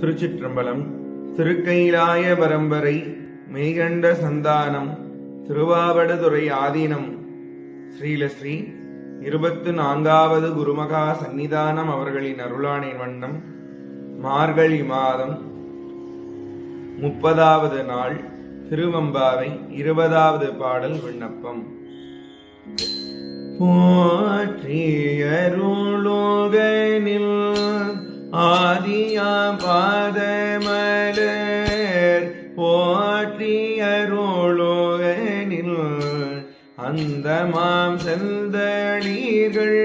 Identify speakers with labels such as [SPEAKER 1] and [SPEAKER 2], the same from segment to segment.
[SPEAKER 1] திருச்சிற்றம்பலம் திருக்கைலாய பரம்பரை மெய்கண்ட சந்தானம் திருவாவடுதுறை ஆதீனம். ஸ்ரீலஸ்ரீ இருபத்து நான்காவது குருமகா சந்நிதானம் அவர்களின் அருளானை வண்ணம் மார்கழி மாதம் முப்பதாவது நாள் திருவம்பாவை இருபதாவது பாடல் விண்ணப்பம். போற்றியருளோகனில் ஆதியாம் பாதமலர் போற்றியருளோகனில் அந்த மாம் செந்தளீர்கள்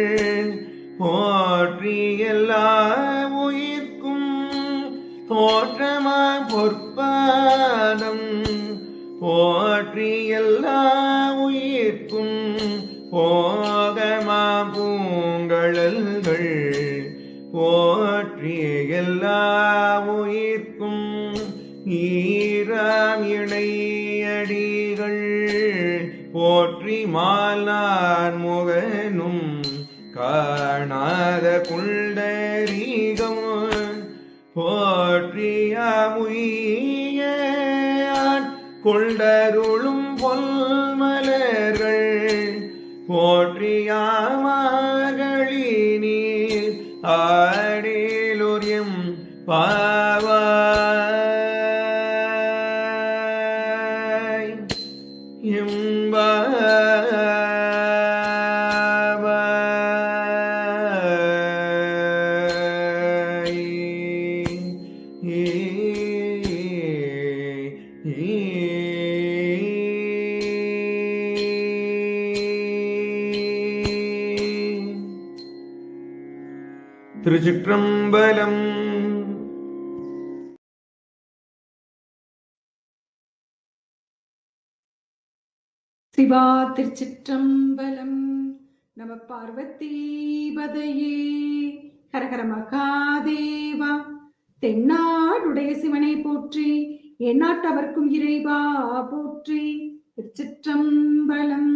[SPEAKER 1] போற்றி எல்லா உயிர்க்கும் தோற்றமாய் பொற்பாதம். போற்றி எல்லா உயிர்க்கும் போ ஈராம் இணையடிகள் போற்றி மாலான் முகனும் காணாத குண்டரீகம் போற்றிய கொண்டருளும் பொல்மலர்கள் போற்றியாமகளினீர் ஆடேலோரியம் பா திருச்சிற்றம்பலம்.
[SPEAKER 2] சிவா திருச்சிற்றம்பலம். நம பார்வதீபதையே. ஹரஹர மகாதேவா. தென்னாடுடைய சிவனை போற்றி எந்நாட்டவர்க்கும் இறைவா போற்றி திருச்சிற்றம்பலம்.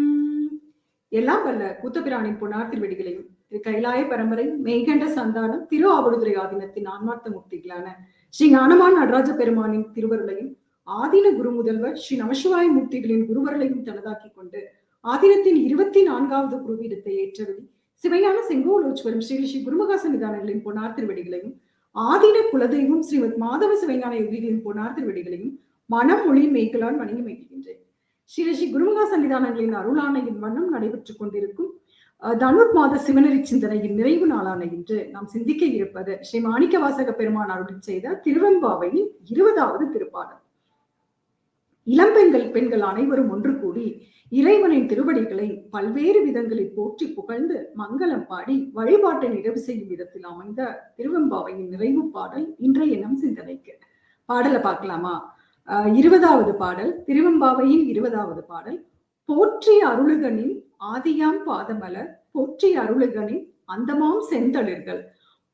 [SPEAKER 2] எல்லாம் வல்ல கூத்தபிராணி பொன்னார் திருவடிகளையும் கைலாய பரம்பரை மெய்கண்ட சந்தானம் திரு ஆவடுதுறை ஆதீனத்தின் ஆன்மார்த்த முக்திகளான ஸ்ரீ ஞானமான் நடராஜ பெருமானின் திருவருளையும் ஆதீன குரு முதல்வர் ஸ்ரீ நமசிவாய மூர்த்திகளின் குருவர்களையும் தனதாக்கி கொண்டு ஆதீனத்தின் இருபத்தி நான்காவது குருவீடத்தை ஏற்றருளி சிவையான செங்கோலோச்சுவரும் ஸ்ரீ ஸ்ரீ குருமகா சன்னிதானங்களின் பொன்னார் திருவடிகளையும் ஆதீன குலதெய்வம் ஸ்ரீமத் மாதவ சிவைஞான யோகிகளின் பொன்னார் திருவடிகளையும் மனம் மொழி மேய்களால் வணங்கி வைக்கின்றேன் ஸ்ரீ ஸ்ரீ குருமகா சன்னிதானங்களின் அருளானையின் வண்ணம் நடைபெற்றுக் கொண்டிருக்கும் தனுர் மாத சிவனரி சிந்தனையின் நிறைவு நாளான இன்று நாம் சிந்திக்க இருப்பது ஸ்ரீ மாணிக்க வாசக பெருமான் செய்த திருவெம்பாவையின் இருபதாவது திருப்பாடல். இளம்பெண்கள் பெண்கள் அனைவரும் ஒன்று கூடி இறைவனின் திருவடிகளை பல்வேறு விதங்களில் போற்றி புகழ்ந்து மங்களம் பாடி வழிபாட்டை நிறைவு செய்யும் விதத்தில் அமைந்த திருவெம்பாவையின் நிறைவு பாடல் இன்றைய நம் சிந்தனைக்கு. பாடலை பார்க்கலாமா? ஆஹ் இருபதாவது பாடல் திருவெம்பாவையின் இருபதாவது பாடல் போற்றி அருளுகனின் ஆதியாம் பாதமலர் போற்றி அருளுகனின் அந்தமாம் செந்தளிர்கள்.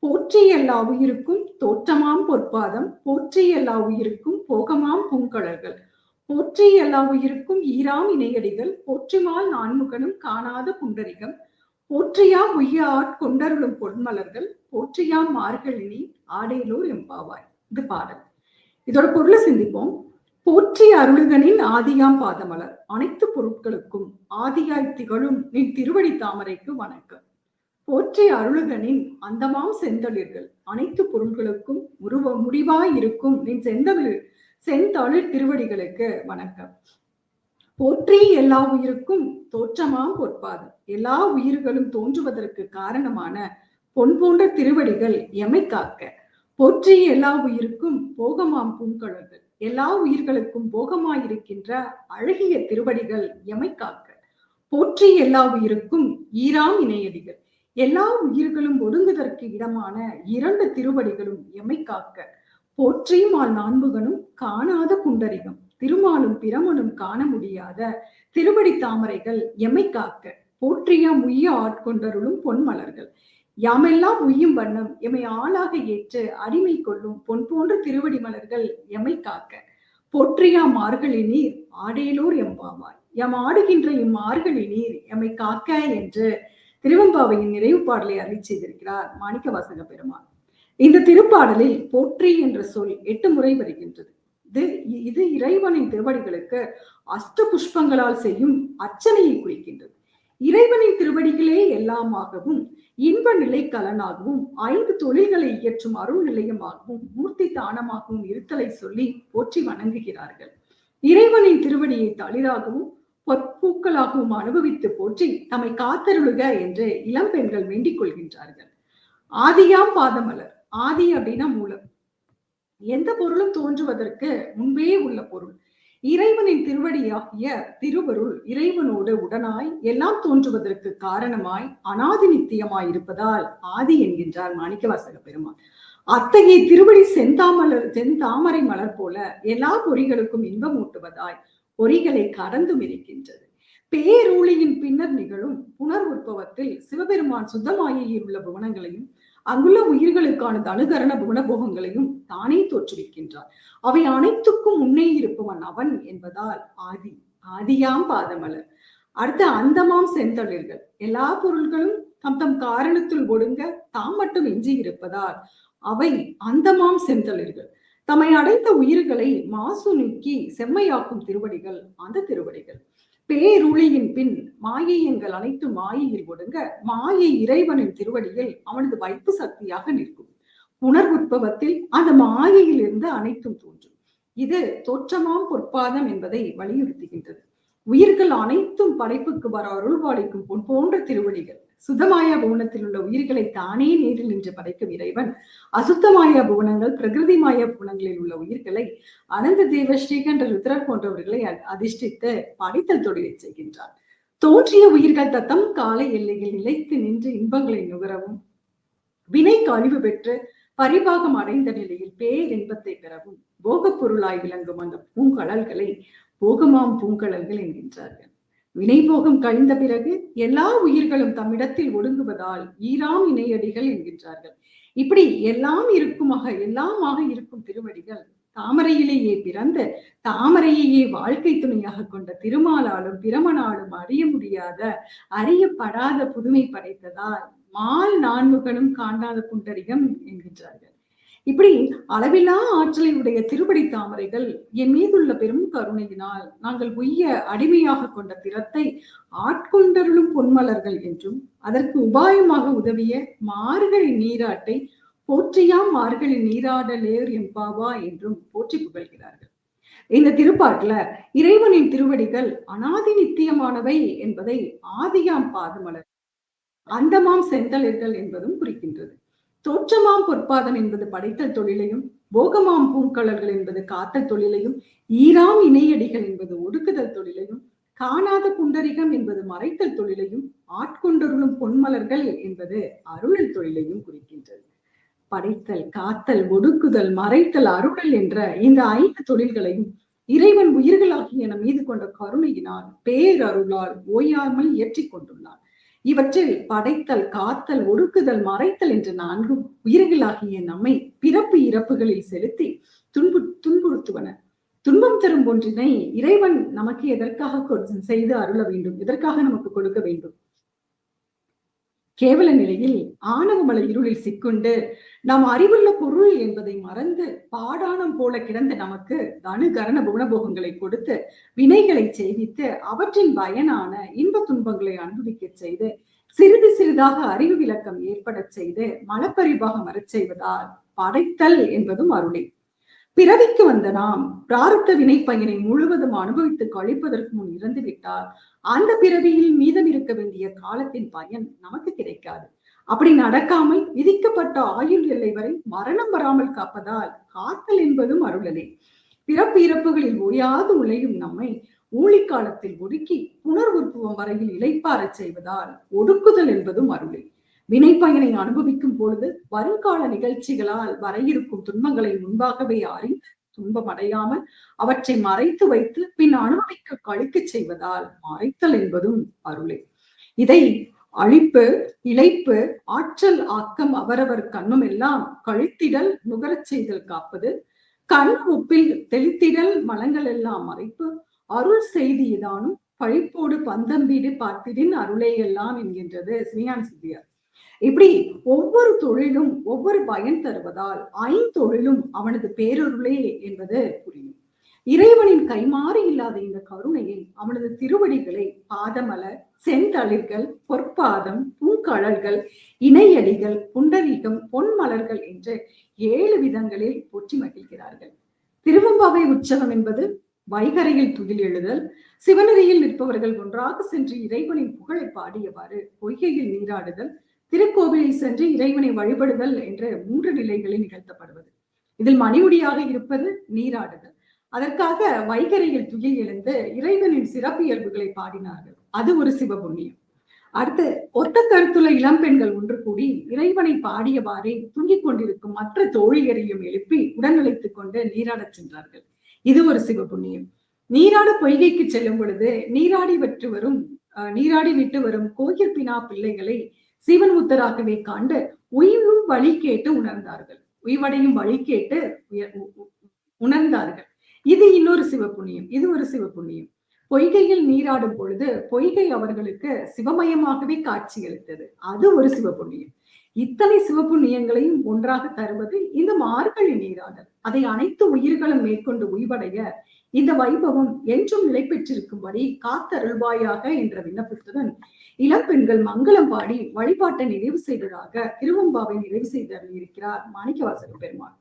[SPEAKER 2] போற்றி எல்லா உயிருக்கும் தோற்றமாம் பொற்பாதம் போற்றி எல்லா உயிருக்கும் போகமாம் பூங்கழல்கள். போற்றி எல்லா உயிருக்கும் ஈராம் இணையடிகள் போற்றிமால் நான்முகனும் காணாத புண்டரிகம் போற்றியாம் உய்யாட் ஆட்கொண்டருளும் பொன்மலர்கள் போற்றியாம் மார்கழினி ஆடையிலூர் எம்பாவாய். இது பாடல். இதோட பொருளை சிந்திப்போம். போற்றி அருளுகனின் ஆதியாம் பாதமலர். அனைத்து பொருட்களுக்கும் ஆதியாய் திகழும் நின் திருவடி தாமரைக்கு வணக்கம். போற்றி அருளுகனின் அந்தமாம் செந்தளிர்கள். அனைத்து பொருட்களுக்கும் உருவ முடிவாய் இருக்கும் நின் செந்தமிழ் செந்தமிழ் திருவடிகளுக்கு வணக்கம். போற்றி எல்லா உயிருக்கும் தோற்றமாம் பொற்பாது எல்லா உயிர்களும் தோன்றுவதற்கு காரணமான பொன் போன்ற திருவடிகள் எமை காக்க? போற்றி எல்லா உயிருக்கும் போகமாம் பூங்கழல்கள் எல்லா உயிர்களுக்கும் போகமாயிருக்கின்ற அழகிய திருவடிகள் எமை காக்க. போற்றி எல்லா உயிருக்கும் ஈராம் இணையடிகள். எல்லா உயிர்களும் ஒடுங்குதற்கு இடமான இரண்டு திருவடிகளும் எமை காக்க. போற்றிமால் நான்முகனும் காணாத குண்டரிகம். திருமாலும் பிரமனும் காண முடியாத திருவடி தாமரைகள் எமை காக்க. போற்றிய முய்ய ஆட்கொண்டருளும் பொன்மலர்கள். யாமெல்லாம் உய்யும் வண்ணம் எமை ஆளாக ஏற்று அடிமை கொள்ளும் பொன் போன்ற திருவடி மலர்கள் எமை காக்க. போற்றியா மார்கழி நீர் ஆடையிலோர் எம்பாவாய் எம் ஆடுகின்ற இம் நீர் எம்மை காக்க என்று திருவெம்பாவையின் நிறைவு பாடலை அருளி செய்திருக்கிறார் மாணிக்க வாசக பெருமான். இந்த திருப்பாடலில் போற்றி என்ற சொல் எட்டு முறை வருகின்றது. இது இது இறைவனின் திருவடிகளுக்கு அஷ்ட புஷ்பங்களால் செய்யும் அர்ச்சனையை குறிக்கின்றது. இறைவனின் திருவடிகளே எல்லாமாகவும் இன்ப நிலை கலனாகவும் ஐந்து தொழில்களை இயற்றும் அருள் நிலையமாகவும் மூர்த்தி தானமாகவும் இருத்தலை சொல்லி போற்றி வணங்குகிறார்கள். இறைவனின் திருவடியை தளிராகவும் பொற்பூக்களாகவும் அனுபவித்து போற்றி தம்மை காத்தருளுக என்று இளம் பெண்கள் வேண்டிக் கொள்கின்றார்கள். ஆதியாம் பாதமலர். ஆதி அப்படின்னா மூலம். எந்த பொருளும் தோன்றுவதற்கு முன்பே உள்ள பொருள். இறைவனின் திருவடியாகிய திருவருள் இறைவனோடு உடனாய் எல்லாம் தோன்றுவதற்கு காரணமாய் அனாதி நித்தியமாய் இருப்பதால் ஆதி என்கின்றார் மாணிக்கவாசக பெருமான். அத்தகைய திருவடி செந்தாமலர் செந்தாமரை மலர் போல எல்லா பொறிகளுக்கும் இன்பம் ஊட்டுவதாய் பொறிகளை கடந்தும் இருக்கின்றது. பேரூழியின் பின்னர் நிகழும் புனர் உற்பவத்தில் சிவபெருமான் சுத்தமாயில் உள்ள புவனங்களையும் அங்குள்ள உயிர்களுக்கான தனுகரண குணபோகங்களையும் தானே தோற்றுவிக்கின்றார். அவை அனைத்துக்கும் முன்னே இருப்பவன் அவன் என்பதால் ஆதி ஆதியாம் பாதமலர். அடுத்து அந்தமாம் செந்தளிர்கள் எல்லா பொருள்களும் தம் தம் காரணத்தில் ஒடுங்க தாம் மட்டும் எஞ்சி இருப்பதால் அவை அந்தமாம் செந்தளிர்கள் தம்மை அடைந்த உயிர்களை மாசு நீக்கி செம்மையாக்கும் திருவடிகள் அந்த திருவடிகள். பேருளியின் பின் மாயையங்கள் அனைத்து மாயையில் ஒடுங்க. மாயை இறைவனின் திருவடியில் அவனது வைப்பு சக்தியாக நிற்கும். புனர்வுற்பவத்தில் அந்த மாயையில் இருந்து அனைத்தும் தோன்றும். இது தோற்றமாம் பொற்பாதம் என்பதை வலியுறுத்துகின்றது. உயிர்கள் அனைத்தும் படைப்புக்கு வர அருள்வாளிக்கும் பொன் போன்ற திருவடிகள். சுத்தமாயா புவனத்தில் உள்ள உயிர்களை தானே நேரில் நின்று படைக்கும் இறைவன். அசுத்தமாயா புவனங்கள் பிரகிருதி மாய புவனங்களில் உள்ள உயிர்களை அனந்த தேவ ஸ்ரீகண்ட ருத்ரர் போன்றவர்களை அதிர்ஷ்டித்து படைத்தல் தொழிலை செய்கின்றார் தோன்றிய உயிர்கள் தத்தம் கால எல்லையில் நிலைத்து நின்று இன்பங்களை நுகரவும் வினை கழிவு பெற்று பரிபாகம் அடைந்த நிலையில் பேரின்பத்தை பெறவும் போகப் பொருளாய் விளங்கும் அந்த பூங்கழல்களை போகமாம் பூங்கழல்கள் என்கின்றார்கள். வினைபோகம் கழிந்த பிறகு எல்லா உயிர்களும் தம்மிடத்தில் ஒடுங்குவதால் ஈராம் இணையடிகள் என்கின்றார்கள். இப்படி எல்லாம் இருக்குமாக எல்லாமாக இருக்கும் திருவடிகள் தாமரையிலேயே பிறந்த தாமரையையே வாழ்க்கை துணையாக கொண்ட திருமாலாலும் பிரமனாலும் அறிய முடியாத அறியப்படாத புதுமை படைத்ததால் மால் நான்முகனும் காண்டாத புண்டரிகம் என்கின்றார்கள். இப்படி அளவில்லா ஆற்றலை உடைய திருப்படி தாமரைகள் என் மீதுள்ள பெரும் கருணையினால் நாங்கள் உய்ய அடிமையாக கொண்ட திறத்தை ஆட்கொண்டருளும் பொன்மலர்கள் என்றும் அதற்கு உபாயமாக உதவிய மார்கழி நீராட்டை போற்றியாம் மார்கழி நீராடலேர் எம்பாவா என்றும் போற்றி புகழ்கிறார்கள். இந்த திருப்பாட்டுல இறைவனின் திருவடிகள் அனாதி நித்தியமானவை என்பதை ஆதியாம் பாதமலர் அந்தமாம் செந்தளிர்கள் என்பதும் குறிக்கின்றது. தோற்றமாம் பொற்பாதம் என்பது படைத்தல் தொழிலையும் போகமாம் பூங்கலர்கள் என்பது காத்தல் தொழிலையும் ஈராம் இணையடிகள் என்பது ஒடுக்குதல் தொழிலையும் காணாத புண்டரிகம் என்பது மறைத்தல் தொழிலையும் ஆட்கொண்டருளும் பொன்மலர்கள் என்பது அருளல் தொழிலையும் குறிக்கின்றது. படைத்தல் காத்தல் ஒடுக்குதல் மறைத்தல் அருளல் என்ற இந்த ஐந்து தொழில்களையும் இறைவன் உயிர்களாகிய நம் மீது கொண்ட கருணையினால் பேரருளால் ஓயாமல் இயற்றிக் கொண்டுள்ளார் இவற்றில் படைத்தல் காத்தல் ஒடுக்குதல் மறைத்தல் என்ற நான்கும் உயிர்களாகிய நம்மை பிறப்பு இறப்புகளில் செலுத்தி துன்பு துன்புறுத்துவன. துன்பம் தரும் ஒன்றினை இறைவன் நமக்கு எதற்காக செய்து அருள வேண்டும்? எதற்காக நமக்கு கொடுக்க வேண்டும்? கேவல நிலையில் ஆணவமல இருளில் சிக்குண்டு நாம் அறிவுள்ள பொருள் என்பதை மறந்து பாடானம் போல கிடந்த நமக்கு தனு கரண குணபோகங்களை கொடுத்து வினைகளை செய்வித்து அவற்றின் பயனான இன்ப துன்பங்களை அனுபவிக்க செய்து சிறிது சிறிதாக அறிவு விளக்கம் ஏற்படச் செய்து மனப்பரிவாக மறச் செய்வதால் படைத்தல் என்பதும் அருளை. பிறவிக்கு வந்த நாம் பிராரத்த வினை பயனை முழுவதும் அனுபவித்து கழிப்பதற்கு முன் இறந்துவிட்டால் அந்த பிறவியில் மீதம் இருக்க வேண்டிய காலத்தின் பயன் நமக்கு கிடைக்காது. அப்படி நடக்காமல் விதிக்கப்பட்ட ஆயுள் எல்லை வரை மரணம் வராமல் காப்பதால் காத்தல் என்பதும் அருளலே. பிறப்பு இறப்புகளில் ஓயாது உழையும் நம்மை ஊழிக்காலத்தில் ஒடுக்கி புனர் உற்பவம் வரையில் இளைப்பாறச் செய்வதால் ஒடுக்குதல் என்பதும் அருளே. வினைப்பயனை அனுபவிக்கும் பொழுது வருங்கால நிகழ்ச்சிகளால் வர இருக்கும் துன்பங்களை முன்பாகவே அறிந்து துன்பம் அடையாமல் அவற்றை மறைத்து வைத்து பின் அனுபவிக்க கழிக்க செய்வதால் மறைத்தல் என்பதும் அருளே. இதை அழிப்பு இழைப்பு ஆற்றல் ஆக்கம் அவரவர் கண்ணும் எல்லாம் கழித்திடல் நுகரச் செய்தல் காப்பது கண் உப்பில் தெளித்திடல் மலங்கள் எல்லாம் மறைப்பு அருள் செய்தியதானும் பழிப்போடு பந்தம் வீடு பார்த்திடின் அருளே எல்லாம் என்கின்றது ஸ்ரீயான் சித்தியார். இப்படி ஒவ்வொரு தொழிலும் ஒவ்வொரு பயன் தருவதால் ஐந்தொழிலும் அவனது பேரொருளே என்பது புரியும். இறைவனின் கைமாறு இல்லாத இந்த கருணையை அவனது திருவடிகளை பாதமலர் செந்தளிர்கள் பொற்பாதம் பூங்கழல்கள் இணையடிகள் புண்டரீகம் பொன்மலர்கள் என்று ஏழு விதங்களில் போற்றி மகிழ்கிறார்கள். திருவம்பாவை உற்சவம் என்பது வைகரையில் துகில் எழுதல் சிவனரியில் நிற்பவர்கள் ஒன்றாக சென்று இறைவனின் புகழை பாடியவாறு பொய்கையில் நீராடுதல் திருக்கோவிலில் சென்று இறைவனை வழிபடுதல் என்ற மூன்று நிலைகளில் நிகழ்த்தப்படுவது. இதில் மணிமுடியாக இருப்பது நீராடுதல். அதற்காக வைகரையில் துயில் எழுந்து இறைவனின் சிறப்பு இயல்புகளை பாடினார்கள். அது ஒரு சிவபுண்ணியம். அடுத்து ஒத்த கருத்துள்ள இளம்பெண்கள் ஒன்று கூடி இறைவனை பாடியவாறே தூங்கிக் கொண்டிருக்கும் மற்ற தோழியரையும் எழுப்பி உடனழைத்துக் கொண்டு நீராடச் சென்றார்கள். இது ஒரு சிவபுண்ணியம். நீராட பொய்கைக்கு செல்லும் பொழுது நீராடி விட்டு வரும் நீராடி விட்டு வரும் கோயில் பினா பிள்ளைகளை சிவன் உத்தராகவே காண்டு உய்வும் வழி கேட்டு உணர்ந்தார்கள். உய்வடையும் வழி கேட்டு உணர்ந்தார்கள். இது இன்னொரு சிவப்புண்ணியம் இது ஒரு சிவப்புண்ணியம் பொய்கையில் நீராடும் பொழுது பொய்கை அவர்களுக்கு சிவமயமாகவே காட்சியளித்தது. அது ஒரு சிவப்புண்ணியம் இத்தனை சிவப்புண்ணியங்களையும் ஒன்றாக தருவது இந்த மார்கழி நீராடல். அதை அனைத்து உயிர்களும் மேற்கொண்டு உய்வடைய இந்த வைபவம் என்றும் நிலை பெற்றிருக்கும்படி காத்தருள்வாயாக என்ற விண்ணப்பத்துடன் இளம்பெண்கள் மங்களம் பாடி வழிபாட்டை நிறைவு செய்ததாக திருவம்பாவை நிறைவு செய்து இருக்கிறார் மாணிக்கவாசக பெருமாள்.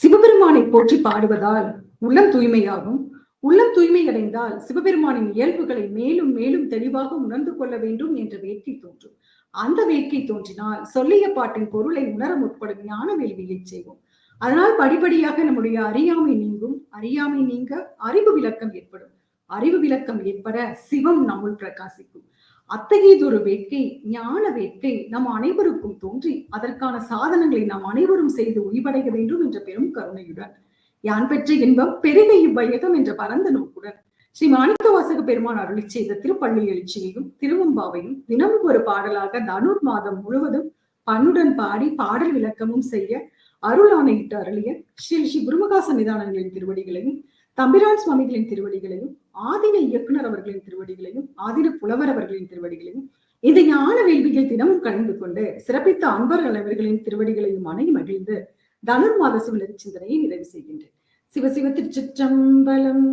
[SPEAKER 2] சிவபெருமானை போற்றி பாடுவதால் உள்ளம் தூய்மையாகும். உள்ளம் தூய்மை அடைந்தால் சிவபெருமானின் இயல்புகளை மேலும் மேலும் தெளிவாக உணர்ந்து கொள்ள வேண்டும் என்ற வேட்கை தோன்றும். அந்த வேட்கை தோன்றினால் சொல்லிய பாட்டின் பொருளை உணர முற்படும் ஞான வேள்வியை செய்வோம். அதனால் படிப்படியாக நம்முடைய அறியாமை நீங்கும். அறியாமை நீங்க அறிவு விளக்கம் ஏற்படும். அறிவு விளக்கம் ஏற்பட சிவம் நம்முள் பிரகாசிக்கும். அத்தகையதொரு வேட்கை ஞான வேட்கை நம் அனைவருக்கும் தோன்றி அதற்கான சாதனங்களை நாம் அனைவரும் செய்து உய்வடைய வேண்டும் என்ற பெரும் கருணையுடன். யான் பெற்ற இன்பம் பெருக இவ்வையகம் என்ற பரந்த நோக்குடன். ஸ்ரீ மாணிக்கவாசக பெருமான் அருளி செய்த திருப்பள்ளி எழுச்சியையும் திருவம்பாவையும் தினமும் ஒரு பாடலாக தனுர் மாதம் முழுவதும் பண்ணுடன் பாடி பாடல் விளக்கமும் செய்ய அருள் ஆணையிட்டு அருளிய ஸ்ரீ ஸ்ரீ குருமகா சன்னிதானங்களின் திருவடிகளையும் தம்பிரான் சுவாமிகளின் திருவடிகளையும் ஆதின இயக்குனர் அவர்களின் திருவடிகளையும் ஆதின புலவர் அவர்களின் திருவடிகளையும் இந்த ஞான வேள்விகள் தினமும் கலந்து கொண்டு சிறப்பித்த அன்பர்கள் அவர்களின் திருவடிகளையும் அணை மகிழ்ந்து தனுர் மாத சிந்தனையை நிறைவு செய்கின்றேன். சிவ சிவ திருச்சிற்றம்பலம்.